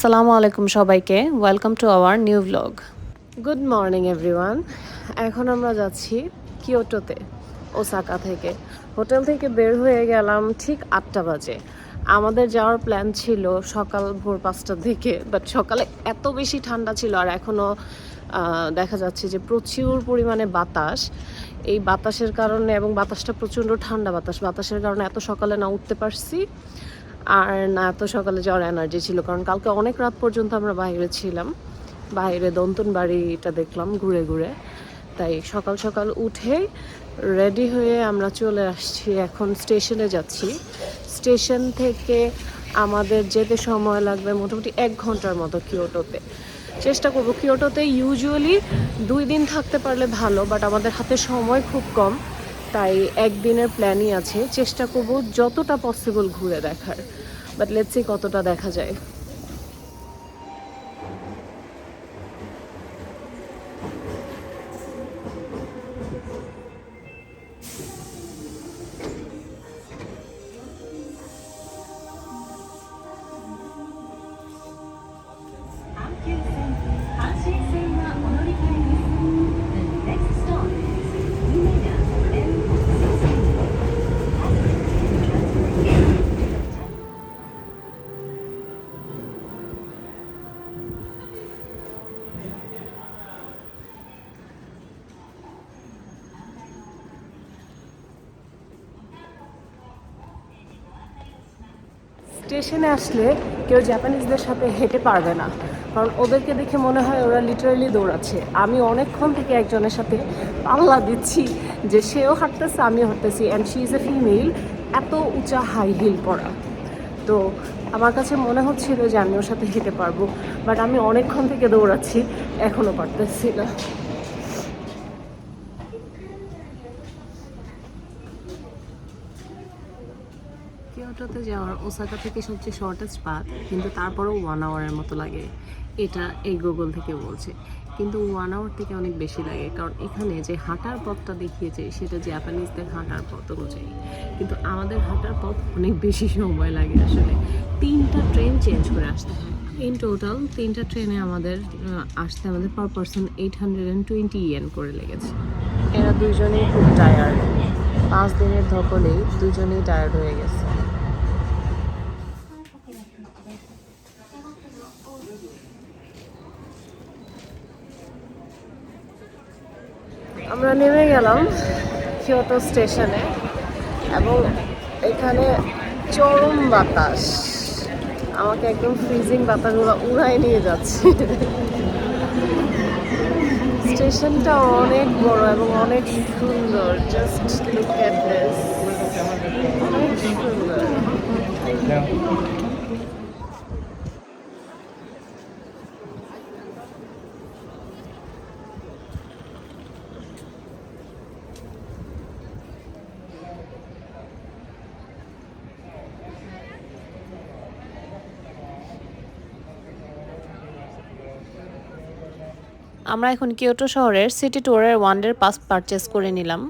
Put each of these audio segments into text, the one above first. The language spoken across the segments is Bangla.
আসসালামু আলাইকুম সবাইকে। Welcome to our new blog good morning everyone এখন আমরা যাচ্ছি কিয়োটোতে, ওসাকা থেকে। হোটেল থেকে বের হয়ে গেলাম ঠিক আটটা বাজে। আমাদের যাওয়ার প্ল্যান ছিল সকাল ভোর পাঁচটার দিকে বাট সকালে এত বেশি ঠান্ডা ছিল আর এখনও দেখা যাচ্ছে যে প্রচুর পরিমাণে বাতাস। এই বাতাসের কারণে এবং বাতাসটা প্রচণ্ড ঠান্ডা বাতাস। বাতাসের কারণে এত সকালে না উঠতে পারছি। আর না এত সকালে যাওয়ার এনার্জি ছিল, কারণ কালকে অনেক রাত পর্যন্ত আমরা বাইরে ছিলাম। বাইরে দন্তন বাড়িটা দেখলাম, ঘুরে ঘুরে। তাই সকাল সকাল উঠে রেডি হয়ে আমরা চলে আসছি, এখন স্টেশনে যাচ্ছি। স্টেশন থেকে আমাদের যেতে সময় লাগবে মোটামুটি এক ঘণ্টার মতো কিয়োটোতে চেষ্টা করব কিয়োটোতে ইউজুয়ালি দুই দিন থাকতে পারলে ভালো বাট আমাদের হাতে সময় খুব কম। তাই একদিনের প্ল্যানই আছে। চেষ্টা করব যতটা পসিবল ঘুরে দেখার। বাট লেটসি কতটা দেখা যায়। স্টেশনে আসলে কেউ জাপানিজদের সাথে হেঁটে পারবে না। কারণ ওদেরকে দেখে মনে হয় ওরা লিটারালি দৌড়াচ্ছে। আমি অনেকক্ষণ থেকে একজনের সাথে পাল্লা দিচ্ছি যে সেও হাঁটতেছে, আমিও হাঁটতেছি। And she is a female এত উঁচা হাই হিল পরা তো আমার কাছে মনে হচ্ছিল যে আমি ওর সাথে হেঁটে পারব। বাট আমি অনেকক্ষণ থেকে দৌড়াচ্ছি এখনও পারতেছি না কিয়োটোতে যাওয়ার ওসাকা থেকে সবচেয়ে শর্টেস্ট পাথ কিন্তু তারপরেও ওয়ান আওয়ারের মতো লাগে। এটা এই গুগল থেকে বলছে। কিন্তু ওয়ান আওয়ার থেকে অনেক বেশি লাগে, কারণ এখানে যে হাঁটার পথটা দেখিয়েছে, সেটা জাপানিজদের হাঁটার পথ অনুযায়ী। কিন্তু আমাদের হাঁটার পথ অনেক বেশি সময় লাগে আসলে। তিনটা ট্রেন চেঞ্জ করে আসতে হয়। ইন টোটাল তিনটা ট্রেনে আমাদের আসতে আমাদের per person eight hundred and twenty yen করে লেগেছে। এরা দুজনেই খুব টায়ার্ড পাঁচ দিনের ধকলেই দুজনেই টায়ার্ড হয়ে গেছে আমরা নেমে গেলাম কিয়োটো স্টেশনে এবং এখানে চরম বাতাস। আমাকে একদম ফ্রিজিং বাতাসগুলো উড়াই নিয়ে যাচ্ছে। স্টেশনটা অনেক বড় এবং অনেক সুন্দর। জাস্ট লুক এট দিস অনেক সুন্দর। আমরা এখন কিয়োটো শহরের সিটি ট্যুরের ওয়ান পাস পারচেস করে নিলাম।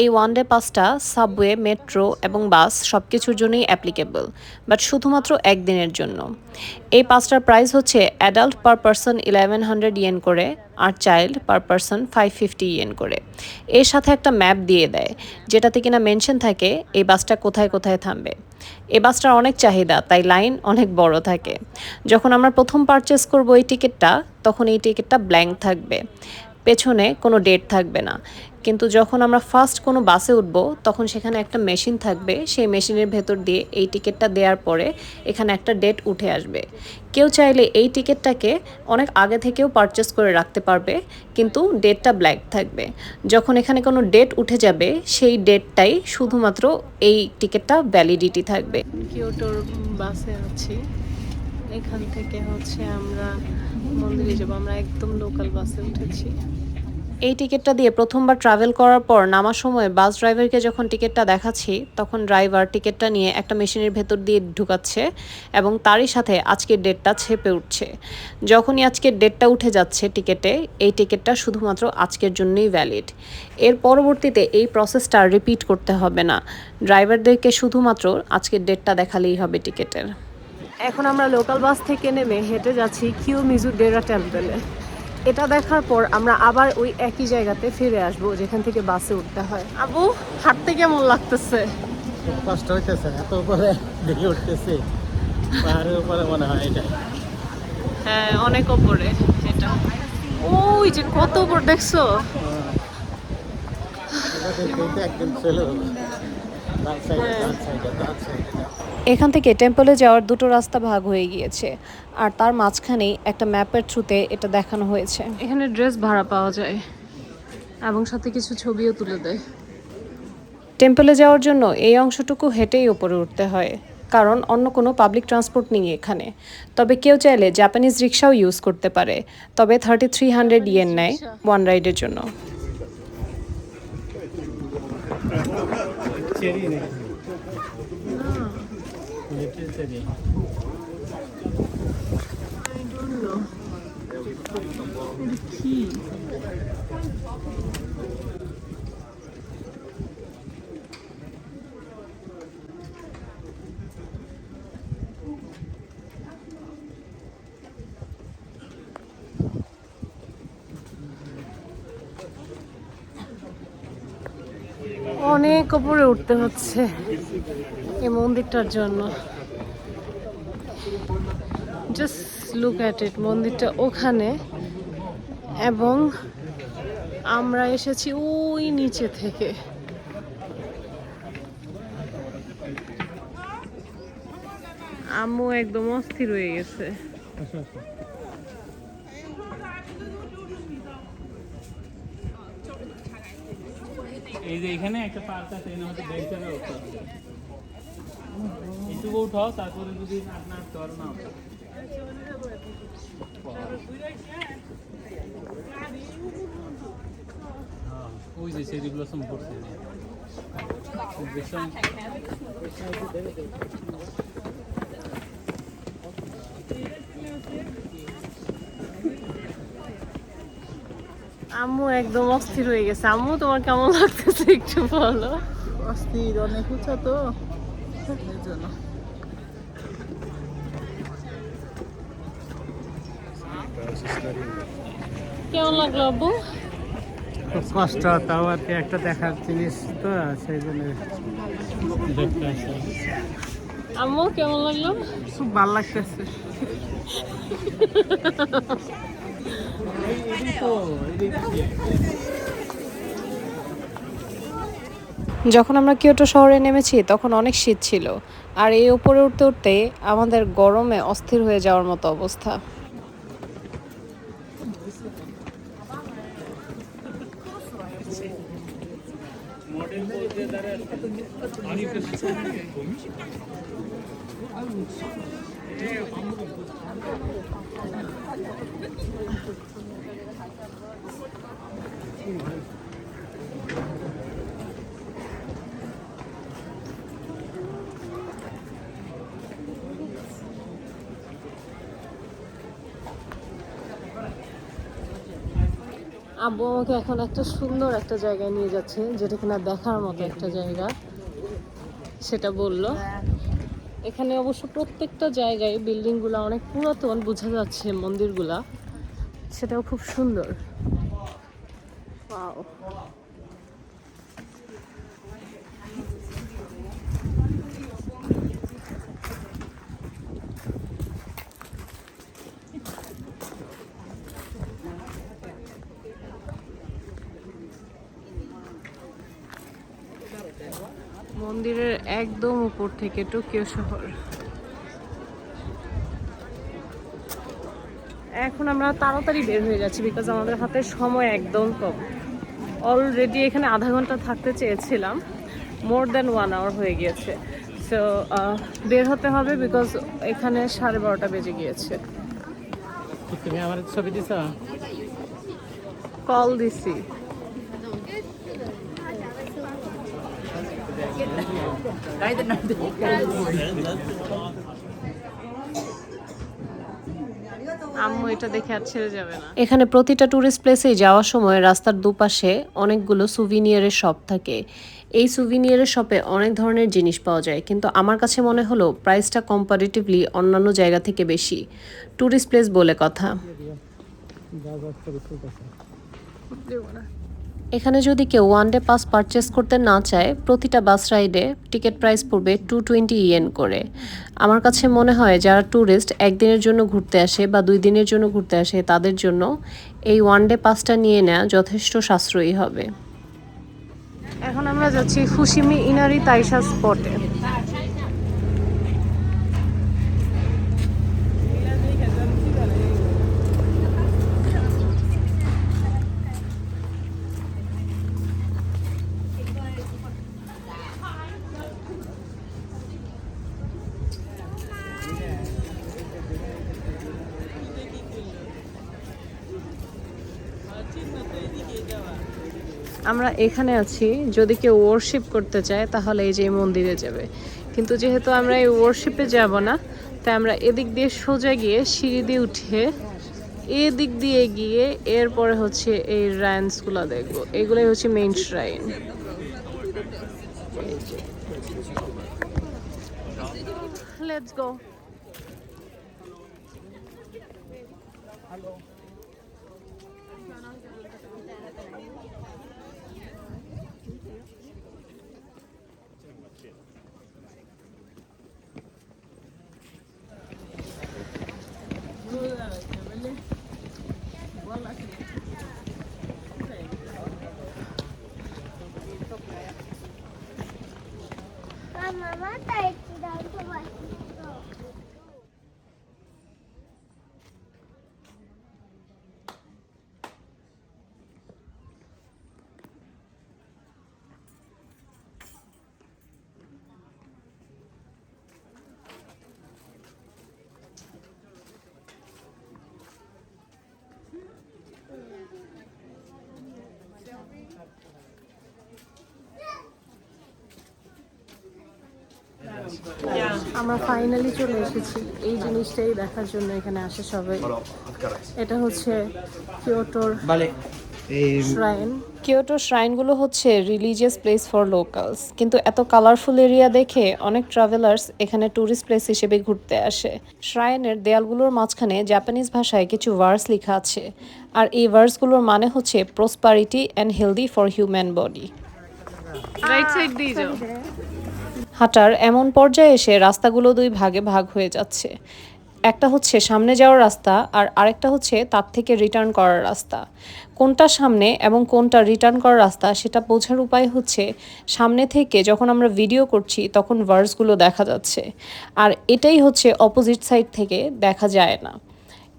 এই ওয়ান ডে পাসটা, সাবওয়ে, মেট্রো এবং বাস সব কিছুর জন্যই অ্যাপ্লিকেবল, বাট শুধুমাত্র একদিনের জন্য। এই পাসটার প্রাইস হচ্ছে adult per person eleven hundred yen করে আর child per person five fifty yen করে। এর সাথে একটা ম্যাপ দিয়ে দেয়, যেটাতে কিনা মেনশন থাকে এই বাসটা কোথায় কোথায় থামবে। এই বাসটার অনেক চাহিদা, তাই লাইন অনেক বড় থাকে। যখন আমরা প্রথম পারচেস করব এই টিকিটটা, তখন এই টিকিটটা ব্ল্যাঙ্ক থাকবে। পেছনে কোনো ডেট থাকবে না। কিন্তু যখন আমরা ফার্স্ট কোনো বাসে উঠব, তখন সেখানে একটা মেশিন থাকবে। সেই মেশিনের ভেতর দিয়ে এই টিকিটটা দেওয়ার পরে এখানে একটা ডেট উঠে আসবে। কেউ চাইলে এই টিকিটটাকে অনেক আগে থেকেও পারচেস করে রাখতে পারবে, কিন্তু ডেটটা ব্ল্যাক থাকবে। যখন এখানে কোনো ডেট উঠে যাবে, সেই ডেটটাই শুধুমাত্র এই টিকিটটা ভ্যালিডিটি থাকবে। কিয়োটোর বাসে আছি। এখান থেকে হচ্ছে আমরা মন্দিরে যাব। আমরা একদম লোকাল বাসে উঠেছি। এই টিকিটটা দিয়ে প্রথমবার ট্রাভেল করার পর নামার সময় বাস ড্রাইভারকে যখন টিকিটটা দেখাচ্ছি, তখন ড্রাইভার টিকিটটা নিয়ে একটা মেশিনের ভেতর দিয়ে ঢুকাচ্ছে এবং তারই সাথে আজকের ডেটটা ছেপে উঠছে। যখনই আজকের ডেটটা উঠে যাচ্ছে টিকিটে, এই টিকিটটা শুধুমাত্র আজকের জন্যই ভ্যালিড এর পরবর্তীতে এই প্রসেসটা রিপিট করতে হবে না। ড্রাইভারদেরকে শুধুমাত্র আজকের ডেটটা দেখালেই হবে টিকিটের। এখন আমরা লোকাল বাস থেকে নেমে হেঁটে যাচ্ছি কিউ মিজু ডেরা টেম্পলে এটা দেখার পর আমরা আবার ওই একই জায়গাতে ফিরে আসব যেখান থেকে বাসে উঠতে হয়। আবু হাঁটতে কেমন লাগতেছে? কষ্ট হইতেছে এত উপরে দেখে উঠতেছি। পাহাড়ের উপরে মনে হয় এটা। হ্যাঁ অনেক ওপরে এটা। ওই যে কত উপর দেখছ? এটা দেখতে এখান থেকে টেম্পলে যাওয়ার দুটো রাস্তা ভাগ হয়ে গিয়েছে। আর তার মাঝখানেই একটা ম্যাপের থ্রুতে এটা দেখানো হয়েছে। এখানে ড্রেস ভাড়া পাওয়া যায় এবং সাথে কিছু ছবিও তুলে দেয়। টেম্পলে যাওয়ার জন্য এই অংশটুকু হেঁটেই ওপরে উঠতে হয় কারণ অন্য কোনো পাবলিক ট্রান্সপোর্ট নেই এখানে। তবে কেউ চাইলে জাপানিজ রিক্সাও ইউজ করতে পারে তবে থার্টি থ্রি হান্ড্রেড ইয়েন নেয় ওয়ান রাইডের জন্য। অনেক উপরে উঠতে হচ্ছে এই মন্দিরটার জন্য জাস্ট লুক অ্যাট ইট মন্দিরটা ওখানে। এবং আমরা এসেছি ওই নিচে থেকে। আম্মু একদম অস্থির হয়ে গেছে। এই যে এখানে একটা পার্ক আছে এইটুকু উঠাও, তারপরে যদি আপনার না ওই যে চেরি ব্লসম পড়ছে আম্মু একদম অস্থির হয়ে গেছে। আম্মু তোমার কেমন লাগতেছে একটু বলো? অস্থির অনেক উঁচা তো। জন্য। কেমন লাগল আব্বু? খুব কষ্ট তাও আর কি একটা দেখার জিনিস তো সেই জন্য দেখতে আসি আম্মু কেমন লাগল? খুব ভালো লাগতেছে। যখন আমরা কিয়োটো শহরে নেমেছি তখন অনেক শীত ছিল। আর এই উপরে উঠতে উঠতে আমাদের গরমে অস্থির হয়ে যাওয়ার মতো অবস্থা আব্বু একটা সুন্দর একটা জায়গায় নিয়ে যাচ্ছে, যেটা কিনা দেখার মতো একটা জায়গা। সেটা বলল। এখানে অবশ্য প্রত্যেকটা জায়গায় বিল্ডিংগুলো অনেক পুরাতন, বোঝা যাচ্ছে মন্দিরগুলা। সেটাও খুব সুন্দর। মন্দিরের একদম উপর থেকে টোকিও শহর। এখন আমরা তাড়াতাড়ি বের হয়ে যাচ্ছি বিকজ আমাদের হাতে সময় একদম কম। অলরেডি এখানে আধা ঘণ্টা থাকতে চেয়েছিলাম। মোর দ্যান ওয়ান আওয়ার হয়ে গিয়েছে। সো বের হতে হবে বিকজ এখানে সাড়ে বারোটা বেজে গিয়েছে। তুমি আমার ছবি দিছ? কল দিছি। আম্মু এটা দেখে আর ছেড়ে যাবে না। এখানে প্রতিটা ট্যুরিস্ট প্লেসে যাওয়ার সময় রাস্তার দুপাশে অনেকগুলো সুভিনিয়ারের শপ থাকে। এই সুভিনিয়ারের শপে অনেক ধরনের জিনিস পাওয়া যায় কিন্তু আমার কাছে মনে হলো প্রাইসটা কম্পারেটিভলি অন্যান্য জায়গা থেকে বেশি। ট্যুরিস্ট প্লেস বলে কথা। এখানে যদি কেউ ওয়ান ডে পাস পারচেস করতে না চায়, প্রতিটা বাস রাইডে টিকিট প্রাইস পড়বে টু টোয়েন্টি ইয়েন করে। আমার কাছে মনে হয় যারা ট্যুরিস্ট একদিনের জন্য ঘুরতে আসে বা দুই দিনের জন্য ঘুরতে আসে, তাদের জন্য এই ওয়ান ডে পাসটা নিয়ে নেওয়া যথেষ্ট সাশ্রয়ী হবে। এখন আমরা যাচ্ছি ফুসিমি ইনারি তাইশা স্পটে আমরা এখানে আছি, যদি কেউ ওয়ার্শিপ করতে চায়, তাহলে এই যে মন্দিরে যাবে। কিন্তু যেহেতু আমরা এই ওয়ার্শিপে যাব না, তাই আমরা এদিক দিয়ে সোজা গিয়ে সিঁড়ি দিয়ে উঠে এদিক দিয়ে গিয়ে এরপরে হচ্ছে এই রাইন্সগুলো দেখব। এগুলোই হচ্ছে মেইন শ্রাইন লেটস গো আমরা ফাইনালি চলে এসেছি। এই জিনিসটাই দেখার জন্য এখানে আসে সবাই। এটা হচ্ছে কিওটোর শ্রাইন কিয়োটো শ্রাইনগুলো হচ্ছে রিলিজিয়াস প্লেস ফর লোকালস কিন্তু এত কালারফুল এরিয়া দেখে অনেক ট্রাভেলার্স এখানে ট্যুরিস্ট প্লেস হিসেবে ঘুরতে আসে। শ্রাইনের দেয়ালগুলোর মাঝখানে জাপানিজ ভাষায় কিছু ভার্স লেখা আছে। আর এই ভার্সগুলোর মানে হচ্ছে prosperity and healthy for human body right side দিয়ে যাও। হাঁটার এমন পর্যায়ে এসে রাস্তাগুলো দুই ভাগে ভাগ হয়ে যাচ্ছে। একটা হচ্ছে সামনে যাওয়ার রাস্তা আর আরেকটা হচ্ছে তার থেকে রিটার্ন করার রাস্তা। কোনটা সামনে এবং কোনটা রিটার্ন করার রাস্তা সেটা বোঝার উপায় হচ্ছে সামনে থেকে যখন আমরা ভিডিও করছি তখন ভার্সগুলো দেখা যাচ্ছে। আর এটাই হচ্ছে অপোজিট সাইড থেকে দেখা যায় না।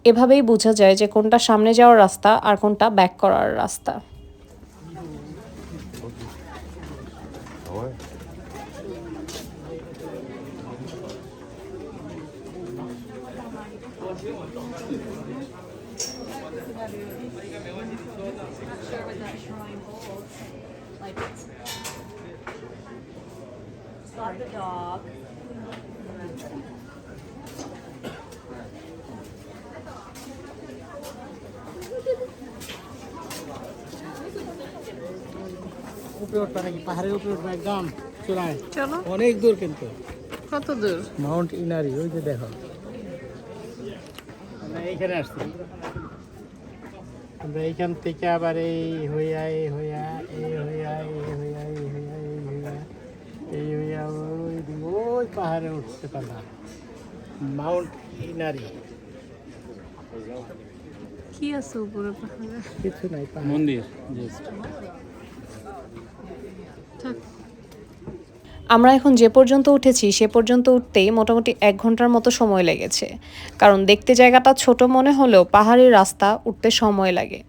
এভাবেই বোঝা যায় যে কোনটা সামনে যাওয়ার রাস্তা আর কোনটা ব্যাক করার রাস্তা। উপরে উঠবে নাকি? পাহাড়ের উপরে উঠবে একদম চূড়ায়। চলো। অনেক দূর কিন্তু। কত দূর? মাউন্ট ইনারি ওই যে দেখো। আমরা এইখানে আসছি। আমরা এইখান থেকে আবার এই হইয়া এই হইয়া এই হইয়া এই হইয়া এই হইয়া এই হইয়া এই হইয়া ওই ওই পাহাড়ে উঠতে পারলাম মাউন্ট ইনারি। কি আছে উপরে পাহাড়ে? কিছু নাই মন্দির জাস্ট আমরা এখন যে পর্যন্ত উঠেছি সে পর্যন্ত উঠতেই মোটামুটি এক ঘণ্টার মতো সময় লেগেছে। কারণ দেখতে জায়গাটা ছোট মনে হলেও পাহাড়ি রাস্তা উঠতে সময় লাগে।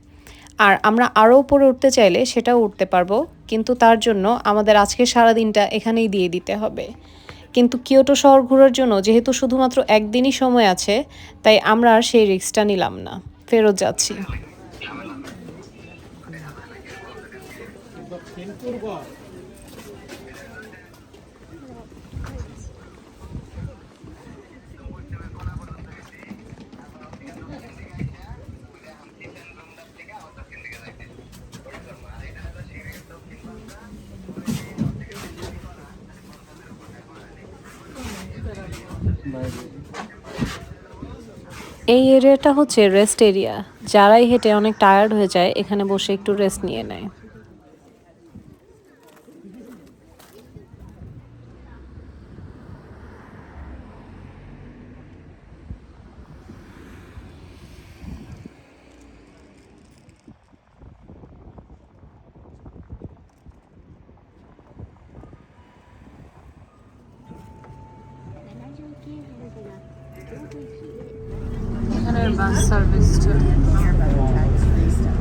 আর আমরা আরও উপরে উঠতে চাইলে সেটাও উঠতে পারব কিন্তু তার জন্য আমাদের আজকে সারা দিনটা এখানেই দিয়ে দিতে হবে। কিন্তু কিয়োটো শহর ঘোরার জন্য যেহেতু শুধুমাত্র একদিনই সময় আছে তাই আমরা আর সেই রিক্সটা নিলাম না। ফেরত যাচ্ছি। এই এরিয়াটা হচ্ছে রেস্ট এরিয়া যারাই হেঁটে অনেক টায়ার্ড হয়ে যায়, এখানে বসে একটু রেস্ট নিয়ে নেয় এখানের বাস সার্ভিসটা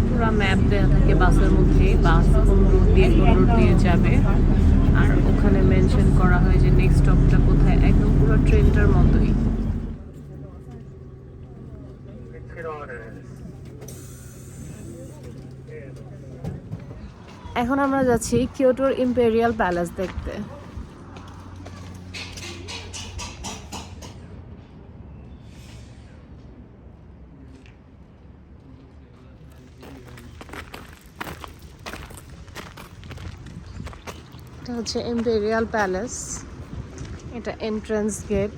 পুরো ম্যাপ দেওয়া থাকে বাসের মধ্যে বাস কোন রুট দিয়ে কোন রুট দিয়ে যাবে আর ওখানে মেনশন করা হয় যে নেক্সট স্টপটা কোথায় একদম পুরো ট্রেনটার মতোই এখন আমরা যাচ্ছি কিয়োটোর ইম্পেরিয়াল প্যালেস দেখতে। হচ্ছে ইম্পেরিয়াল প্যালেস। এটা এন্ট্রান্স গেট।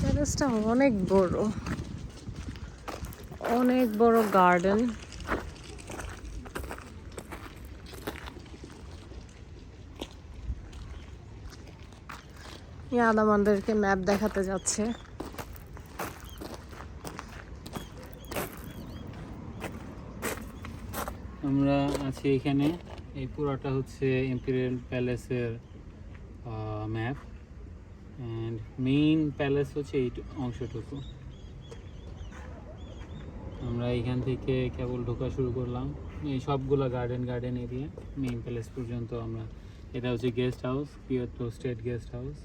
প্যালেসটা অনেক বড়। অনেক বড় গার্ডেন। আমাদেরকে ম্যাপ দেখাতে যাচ্ছে। আমরা আছি এখানে। এই পুরোটা হচ্ছে ইম্পেরিয়াল প্যালেসের ম্যাপ অ্যান্ড মেইন প্যালেস হচ্ছে এই অংশটুকু। আমরা এখান থেকে কেবল ঢোকা শুরু করলাম। এই সবগুলো garden garden area main palace পর্যন্ত আমরা এটা হচ্ছে guest house Kyoto state guest house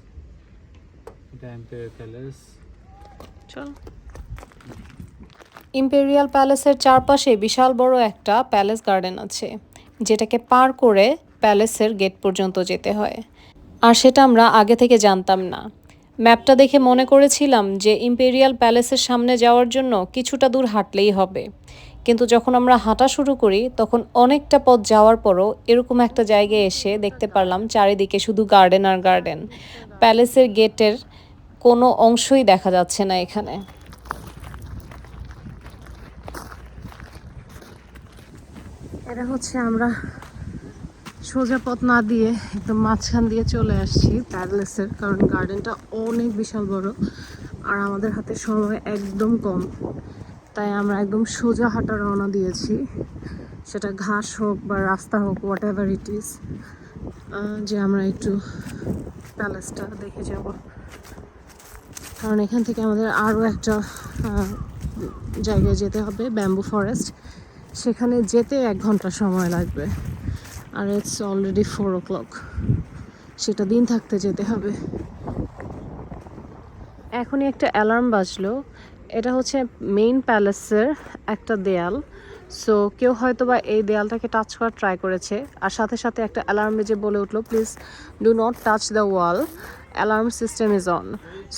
imperial প্যালেসের চারপাশে বিশাল বড় একটা প্যালেস গার্ডেন আছে, যেটাকে পার করে প্যালেসের গেট পর্যন্ত যেতে হয়। আর সেটা আমরা আগে থেকে জানতাম না। ম্যাপটা দেখে মনে করেছিলাম যে ইম্পেরিয়াল প্যালেসের সামনে যাওয়ার জন্য কিছুটা দূর হাঁটলেই হবে। কিন্তু যখন আমরা হাঁটা শুরু করি, তখন অনেকটা পথ যাওয়ার পরও এরকম একটা জায়গায় এসে দেখতে পারলাম চারিদিকে শুধু গার্ডেন আর গার্ডেন প্যালেসের গেটের কোনো অংশই দেখা যাচ্ছে না এখানে। এটা হচ্ছে আমরা সোজা পথ না দিয়ে একদম মাঝখান দিয়ে চলে আসছি প্যালেসের, কারণ গার্ডেনটা অনেক বিশাল বড় আর আমাদের হাতে সময় একদম কম। তাই আমরা একদম সোজা হাঁটা রওনা দিয়েছি। সেটা ঘাস হোক বা রাস্তা হোক হোয়াট এভার ইট ইজ যে আমরা একটু প্যালেসটা দেখে যাব। কারণ এখান থেকে আমাদের আরও একটা জায়গায় যেতে হবে, ব্যাম্বু ফরেস্ট। সেখানে যেতে এক ঘণ্টা সময় লাগবে। আর it's already four o'clock সেটা দিন থাকতে যেতে হবে। এখনই একটা অ্যালার্ম বাজলো। এটা হচ্ছে মেইন প্যালেসের একটা দেয়াল। সো কেউ হয়তো বা এই দেয়ালটাকে টাচ করার ট্রাই করেছে। আর সাথে সাথে একটা অ্যালার্ম বেজে বলে উঠল please do not touch the wall alarm system is on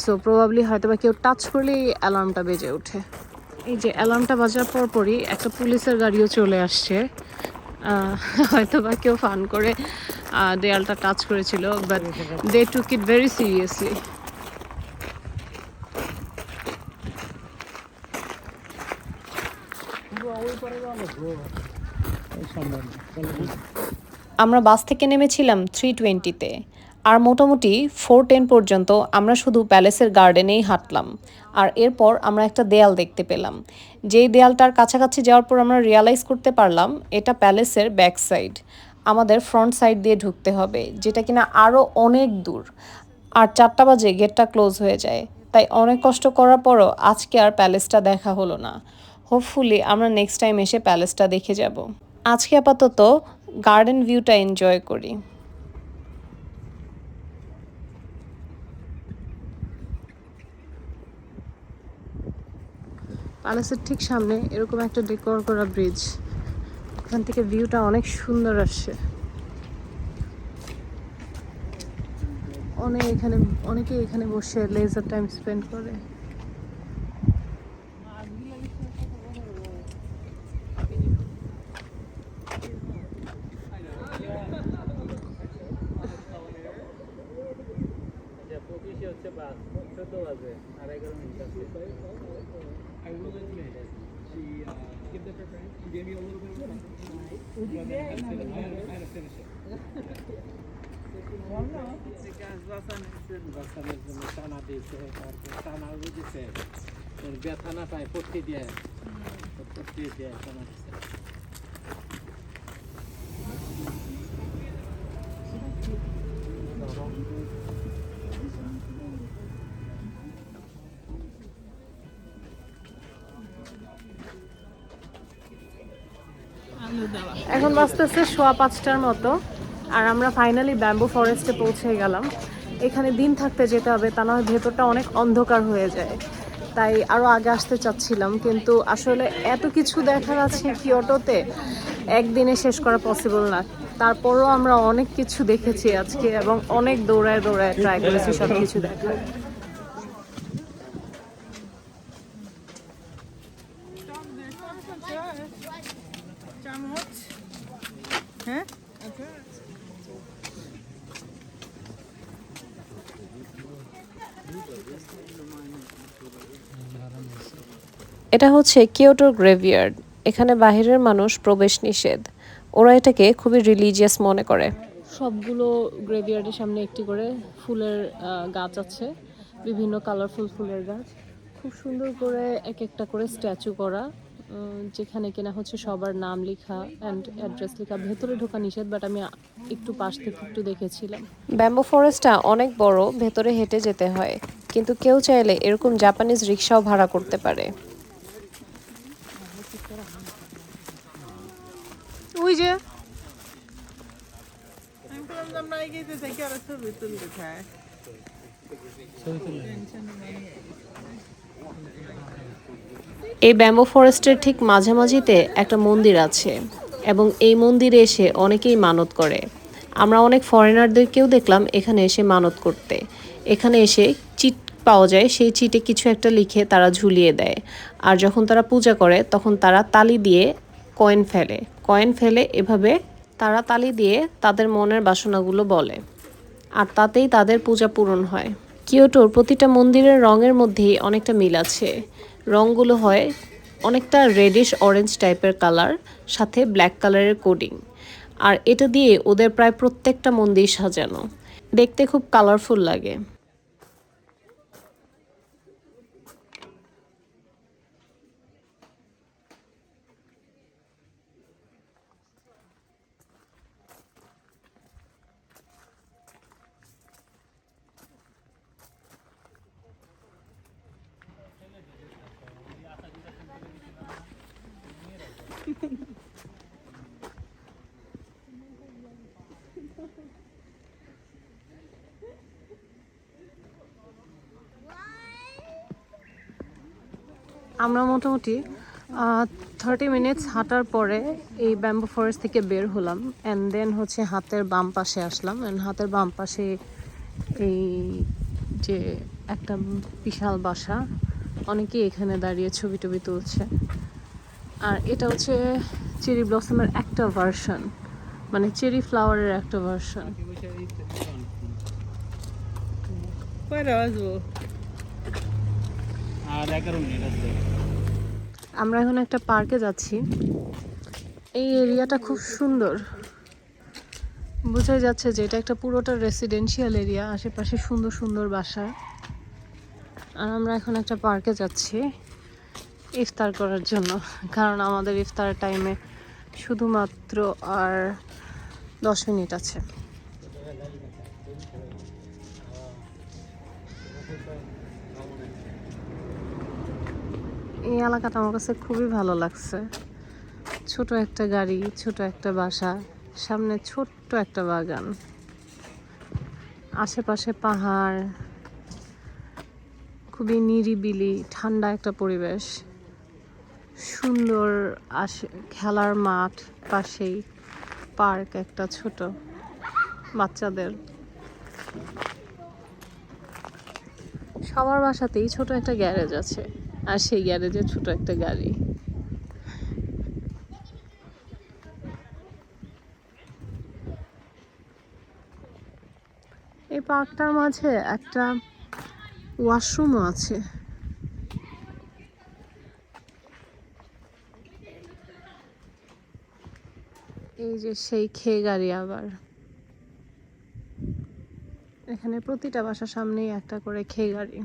so probably হয়তো বা কেউ টাচ করলেই অ্যালার্মটা বেজে ওঠে। এই যে অ্যালার্মটা বাজার পর পরই একটা পুলিশের গাড়িও চলে আসছে। হয়তো বা কেউ ফান করে দেয়ালটা টাচ করেছিল but they took it very seriously আমরা বাস থেকে নেমেছিলাম থ্রি টোয়েন্টিতে আর মোটামুটি ফোর টেন পর্যন্ত আমরা শুধু প্যালেসের গার্ডেনেই হাঁটলাম। আর এরপর আমরা একটা দেয়াল দেখতে পেলাম। যেই দেয়ালটার কাছাকাছি যাওয়ার পর আমরা রিয়ালাইজ করতে পারলাম, এটা প্যালেসের ব্যাক সাইড আমাদের ফ্রন্ট সাইড দিয়ে ঢুকতে হবে, যেটা কিনা আরও অনেক দূর। আর চারটা বাজে গেটটা ক্লোজ হয়ে যায়। তাই অনেক কষ্ট করার পরও আজকে আর প্যালেসটা দেখা হলো না। হোপফুলি আমরা নেক্সট টাইম এসে প্যালেসটা দেখে যাব। আজকে আপাতত গার্ডেন ভিউটা এনজয় করি। প্যালেসের ঠিক সামনে এরকম একটা ডেকোর করা ব্রিজ ওখান থেকে ভিউটা অনেক সুন্দর আসছে। অনেক এখানে, অনেকে এখানে বসে লেজার টাইম স্পেন্ড করে। বাজে, আর এগারো মিনিট আছে। I will admit. She uh, give her friend. She gave me a little bit of time. But then I had to- I had to- I had to finish it. ব্যথা না পায় পট্টি দিয়ে পট্টি দিয়ে টানা দিচ্ছে বাজতেছে সোয়া পাঁচটার মতো। আর আমরা ফাইনালি ব্যাম্বু ফরেস্টে পৌঁছে গেলাম। এখানে দিন থাকতে যেতে হবে, তা নয় ভেতরটা অনেক অন্ধকার হয়ে যায়। তাই আরও আগে আসতে চাচ্ছিলাম, কিন্তু আসলে এত কিছু দেখার আছে কিয়োটোতে একদিনে শেষ করা পসিবল না। তারপরও আমরা অনেক কিছু দেখেছি আজকে এবং অনেক দৌড়ায় দৌড়ায় ট্রাই করেছি সব কিছু দেখার এটা হচ্ছে কিয়োটোর গ্রেভিয়ার্ড এখানে বাহিরের মানুষ প্রবেশ নিষেধ। ওরা এটাকে খুবই রিলিজিয়াস মনে করে। সবগুলো গ্রেভিয়ার্ডের সামনে একটি করে ফুলের গাছ আছে বিভিন্ন কালারফুল ফুলের গাছ। খুব সুন্দর করে এক একটা করে স্ট্যাচু করা যেখানে কিনা হচ্ছে সবার নাম লেখা অ্যান্ড অ্যাড্রেস লেখা। ভেতরে ঢোকা নিষেধ বাট আমি একটু পাশ থেকে একটু দেখেছিলাম। ব্যাম্বো ফরেস্টটা অনেক বড় ভেতরে হেঁটে যেতে হয়। কিন্তু কেউ চাইলে এরকম জাপানিজ রিক্সাও ভাড়া করতে পারে। ওই যে এই ব্যাম্বো ফরেস্টের ঠিক মাঝামাঝিতে একটা মন্দির আছে এবং এই মন্দিরে এসে অনেকেই মানত করে। আমরা অনেক ফরেনারদেরকেও দেখলাম এখানে এসে মানত করতে। এখানে এসে চিট পাওয়া যায় সেই চিটে কিছু একটা লিখে তারা ঝুলিয়ে দেয়। আর যখন তারা পূজা করে তখন তারা তালি দিয়ে কয়েন ফেলে। কয়েন ফেলে এভাবে তারা তালি দিয়ে তাদের মনের বাসনাগুলো বলে। আর তাতেই তাদের পূজা পূরণ হয়। কিয়োটোর প্রতিটা মন্দিরের রঙের মধ্যেই অনেকটা মিল আছে। রঙগুলো হয় অনেকটা রেডিশ অরেঞ্জ টাইপের কালার, সাথে ব্ল্যাক কালারের কোডিং। আর এটা দিয়ে ওদের প্রায় প্রত্যেকটা মন্দির সাজানো। দেখতে খুব কালারফুল লাগে আমরা মোটামুটি থার্টি মিনিটস হাঁটার পরে এই ব্যাম্বো ফরেস্ট থেকে বের হলাম অ্যান্ড দেন হচ্ছে হাতের বাম পাশে আসলাম অ্যান্ড হাতের বাম পাশে এই যে একটা বিশাল বাসা অনেকেই এখানে দাঁড়িয়ে ছবি টবি তুলছে। আর এটা হচ্ছে চেরি ব্লসমের একটা ভার্সন মানে চেরি ফ্লাওয়ারের একটা ভার্সন আর এগারো মিনিট আছে। আমরা এখন একটা পার্কে যাচ্ছি। এই এরিয়াটা খুব সুন্দর। বোঝাই যাচ্ছে যে এটা একটা পুরোটা রেসিডেন্সিয়াল এরিয়া আশেপাশে সুন্দর সুন্দর বাসা। আর আমরা এখন একটা পার্কে যাচ্ছি ইফতার করার জন্য, কারণ আমাদের ইফতার টাইমে শুধুমাত্র আর দশ মিনিট আছে। এই এলাকাটা আমার কাছে খুবই ভালো লাগছে। ছোট একটা গাড়ি, ছোট একটা বাসা, সামনে ছোট্ট একটা বাগান। আশেপাশে পাহাড়, খুবই নিরিবিলি, ঠান্ডা একটা পরিবেশ। সুন্দর আশে খেলার মাঠ পাশেই, পার্ক একটা ছোট, বাচ্চাদের। সবার বাসাতেই ছোট একটা গ্যারেজ আছে। আর সেই গ্যারেজে ছোট একটা গাড়ি। এই পার্কটার মাঝে একটা ওয়াশরুমও আছে। এই যে সেই খেয়ে গাড়ি আবার। এখানে প্রতিটা বাসার সামনেই একটা করে খেয়ে গাড়ি।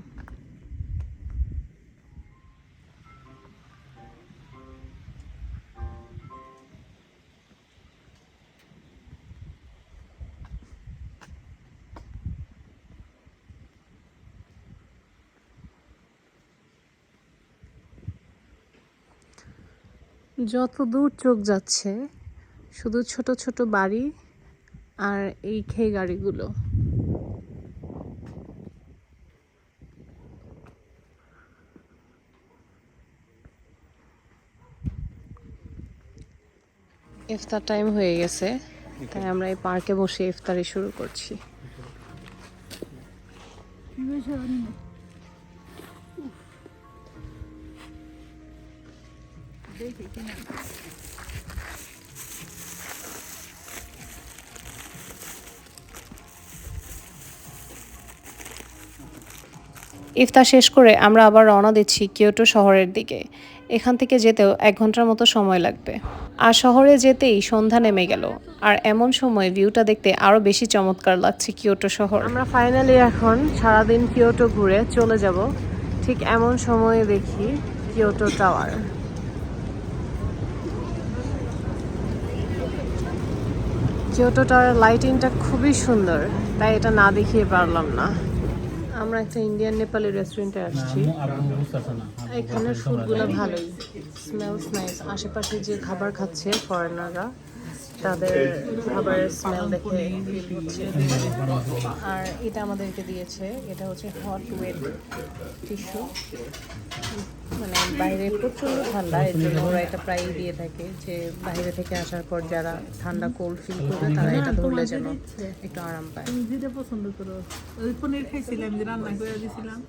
যত দূর চোখ যাচ্ছে, শুধু ছোট ছোট বাড়ি আর এই খেয়ে গাড়িগুলো। ইফতার টাইম হয়ে গেছে, তাই আমরা এই পার্কে বসে ইফতারি শুরু করছি। ইফতার শেষ করে আমরা আবার রওনা দিচ্ছি কিয়োটো শহরের দিকে। এখান থেকে যেতেও এক ঘণ্টার মতো সময় লাগবে। আর শহরে যেতেই সন্ধ্যা নেমে গেল। আর এমন সময় ভিউটা দেখতে আরও বেশি চমৎকার লাগছে কিয়োটো শহর। আমরা ফাইনালি এখন সারাদিন কিয়োটো ঘুরে চলে যাব। ঠিক এমন সময়ে দেখি কিয়োটো টাওয়ার কিয়োটো টাওয়ার লাইটিংটা খুবই সুন্দর, তাই এটা না দেখিয়ে পারলাম না। আমরা একটা ইন্ডিয়ান নেপালি রেস্টুরেন্টে আসছি। এখানে ফুডগুলো ভালোই। স্মেলস নাইস আশেপাশে যে খাবার খাচ্ছে ফরেনাররা তাদের খাবারের স্মেল দেখে আর এটা আমাদেরকে দিয়েছে এটা হচ্ছে হট ওয়েট টিস্যু মানে বাইরে প্রচণ্ড ঠান্ডা এর জন্য ওরা এটা প্রায়ই দিয়ে থাকে। যে বাইরে থেকে আসার পর যারা ঠান্ডা কোল্ড ফিল করবে তারা এটা ধরলে যেন একটু আরাম পায়। তুমি যেটা পছন্দ করো। ওই পনির খাইছিলাম যে রান্না করে দিয়েছিলাম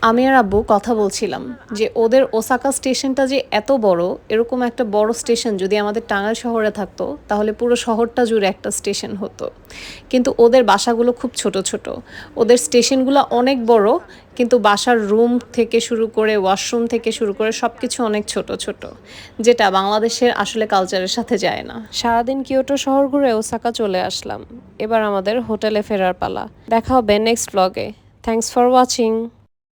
আমি আর আব্বু কথা বলছিলাম যে ওদের ওসাকা স্টেশনটা যে এত বড়, এরকম একটা বড় স্টেশন যদি আমাদের টাঙ্গাইল শহরে থাকতো, তাহলে পুরো শহরটা জুড়ে একটা স্টেশন হতো। কিন্তু ওদের বাসাগুলো খুব ছোট ছোট। ওদের স্টেশনগুলো অনেক বড় কিন্তু বাসার রুম থেকে শুরু করে, ওয়াশরুম থেকে শুরু করে সব কিছু অনেক ছোট ছোট, যেটা বাংলাদেশের আসলে কালচারের সাথে যায় না। সারাদিন কিয়োটো শহর ঘুরে ওসাকা চলে আসলাম। এবার আমাদের হোটেলে ফেরার পালা। দেখা হবে নেক্সট ব্লগে থ্যাংকস ফর ওয়াচিং